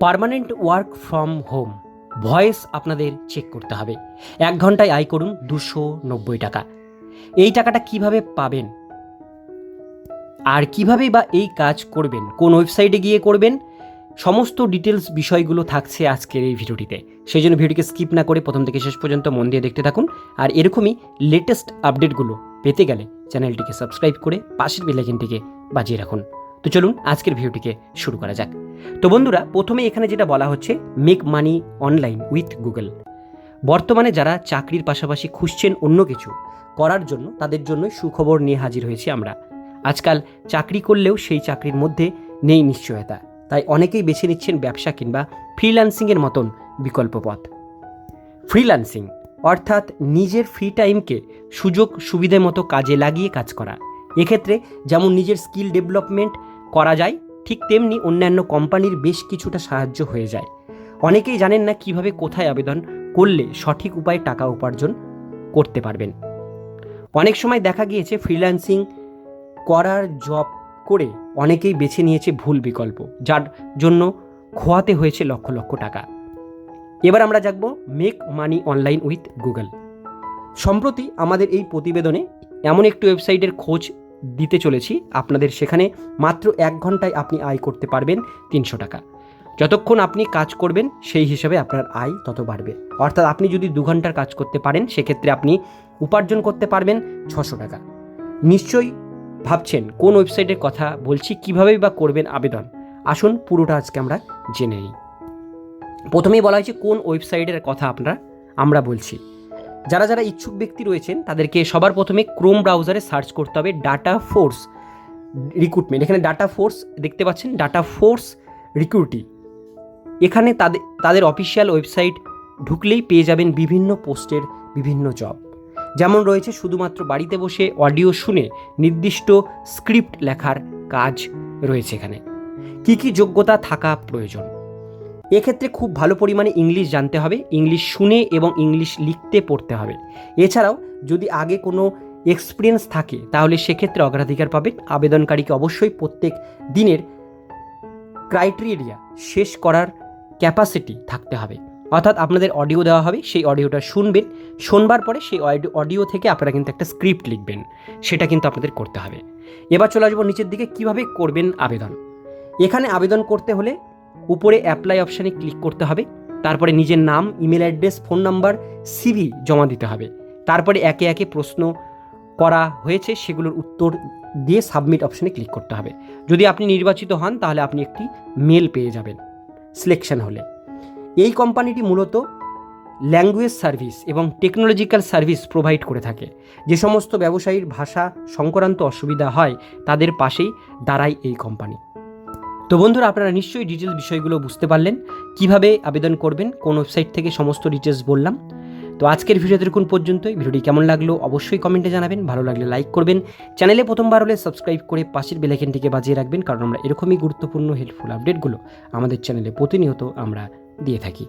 Permanent work from home. Voice আপনাদের check করতে হবে। এক ঘন্টায় আয় করুন দুশো নব্বই টাকা। এই টাকাটা কীভাবে পাবেন? আর কীভাবে বা এই কাজ করবেন? কোন ওয়েবসাইটে গিয়ে করবেন? সমস্ত ডিটেলস বিষয়গুলো থাকছে আজকের এই ভিডিওটিতে। সেই জন্য ভিডিওকে স্কিপ না করে প্রথম থেকে শেষ পর্যন্ত মন দিয়ে দেখতে থাকুন। আর এরকমই লেটেস্ট আপডেটগুলো পেতে গেলে চ্যানেলটিকে সাবস্ক্রাইব করে পাশের বেলাইকেনটিকে বাজিয়ে রাখুন। তো চলুন আজকের ভিডিওটিকে শুরু করা যাক। তো বন্ধুরা প্রথমে এখানে যেটা বলা হচ্ছে make money online with Google বর্তমানে যারা চাকরির পাশাপাশি খুঁজছেন অন্য কিছু করার জন্য, তাদের জন্য সুখবর নিয়ে হাজির হয়েছি আমরা। আজকাল চাকরি করলেও সেই চাকরির মধ্যে নেই নিশ্চয়তা। তাই অনেকেই বেছে নিচ্ছেন ব্যবসা কিংবা ফ্রিল্যান্সিংয়ের মতন বিকল্প পথ। ফ্রিল্যান্সিং অর্থাৎ নিজের ফ্রি টাইমকে সুযোগ সুবিধে মতো কাজে লাগিয়ে কাজ করা। এক্ষেত্রে যেমন নিজের স্কিল ডেভেলপমেন্ট করা যায়, ঠিক তেমনি অন্যান্য কোম্পানির বেশ কিছুটা সাহায্য হয়ে যায়। অনেকেই জানেন না কীভাবে কোথায় আবেদন করলে সঠিক উপায়ে টাকা উপার্জন করতে পারবেন। অনেক সময় দেখা গিয়েছে ফ্রিল্যান্সিং করার জব করে অনেকেই বেছে নিয়েছে ভুল বিকল্প, যার জন্য খোয়াতে হয়েছে লক্ষ লক্ষ টাকা। এবার আমরা জানব make money online with Google. সম্প্রতি আমাদের এই প্রতিবেদনে এমন একটি ওয়েবসাইটের খোঁজ দিতে চলেছি। আপনাদের সেখানে মাত্র এক ঘন্টায় আপনি আয় করতে পারবেন তিনশো টাকা। যতক্ষণ আপনি কাজ করবেন, সেই হিসাবে আপনার আয় তত বাড়বে। অর্থাৎ আপনি যদি দু ঘণ্টার কাজ করতে পারেন, সেক্ষেত্রে আপনি উপার্জন করতে পারবেন ছশো টাকা। নিশ্চয়ই ভাবছেন, কোন ওয়েবসাইটের কথা বলছি কিভাবেই বা করবেন আবেদন? আসুন, পুরোটা আজকে আমরা জেনে নিই। প্রথমেই বলা হয়েছে, কোন ওয়েবসাইটের কথা আপনারা, আমরা বলছি। যারা যারা ইচ্ছুক ব্যক্তি রয়েছেন, তাদেরকে সবার প্রথমে ক্রোম ব্রাউজারে সার্চ করতে হবে ডাটা ফোর্স রিক্রুটমেন্ট এখানে ডাটা ফোর্স দেখতে পাচ্ছেন ডাটা ফোর্স রিক্রুটি এখানে তাদের তাদের অফিসিয়াল ওয়েবসাইট ঢুকলেই পেয়ে যাবেন বিভিন্ন পোস্টের বিভিন্ন জব যেমন রয়েছে শুধুমাত্র বাড়িতে বসে অডিও শুনে নির্দিষ্ট স্ক্রিপ্ট লেখার কাজ রয়েছে এখানে। কী কী যোগ্যতা থাকা প্রয়োজন? এক্ষেত্রে খুব ভালো পরিমাণে ইংলিশ জানতে হবে, ইংলিশ শুনে এবং ইংলিশ লিখতে পড়তে হবে। এছাড়াও যদি আগে কোনো এক্সপিরিয়েন্স থাকে, তাহলে সেক্ষেত্রে অগ্রাধিকার পাবেন। আবেদনকারীকে অবশ্যই প্রত্যেক দিনের ক্রাইটেরিয়া শেষ করার ক্যাপাসিটি থাকতে হবে। অর্থাৎ আপনাদের অডিও দেওয়া হবে, সেই অডিওটা শুনবেন। শোনবার পরে সেই অডিও থেকে আপনারা কিন্তু একটা স্ক্রিপ্ট লিখবেন। সেটা কিন্তু আপনাদের করতে হবে। এবার চলে আসব নিচের দিকে, কীভাবে করবেন আবেদন? এখানে আবেদন করতে হলে উপরে অ্যাপ্লাই অপশানে ক্লিক করতে হবে, তারপরে নিজের নাম email address phone number CV জমা দিতে হবে। তারপরে একে একে প্রশ্ন করা হয়েছে, সেগুলোর উত্তর দিয়ে সাবমিট অপশানে ক্লিক করতে হবে। যদি আপনি নির্বাচিত হন, তাহলে আপনি একটি মেল পেয়ে যাবেন সিলেকশন হলে এই কোম্পানিটি মূলত ল্যাঙ্গুয়েজ সার্ভিস এবং টেকনোলজিক্যাল সার্ভিস প্রোভাইড করে থাকে। যে সমস্ত ব্যবসায়ীর ভাষা সংক্রান্ত অসুবিধা হয়, তাদের পাশেই দাঁড়ায় এই কোম্পানি তো বন্ধুরা, আপনারা নিশ্চয়ই ডিটেলস বিষয়গুলো বুঝতে পারলেন। কীভাবে আবেদন করবেন, কোন ওয়েবসাইট থেকে সমস্ত ডিটেলস বললাম। তো আজকের ভিডিওতে দেখুন পর্যন্তই। ভিডিওটি কেমন লাগল অবশ্যই কমেন্টে জানাবেন। ভালো লাগলে লাইক করবেন। চ্যানেলে প্রথমবার হলে সাবস্ক্রাইব করে পাশের বেলাইকেনটিকে বাজিয়ে রাখবেন, কারণ আমরা এরকমই গুরুত্বপূর্ণ হেল্পফুল আপডেটগুলো আমাদের চ্যানেলে প্রতিনিয়ত আমরা দিয়ে থাকি।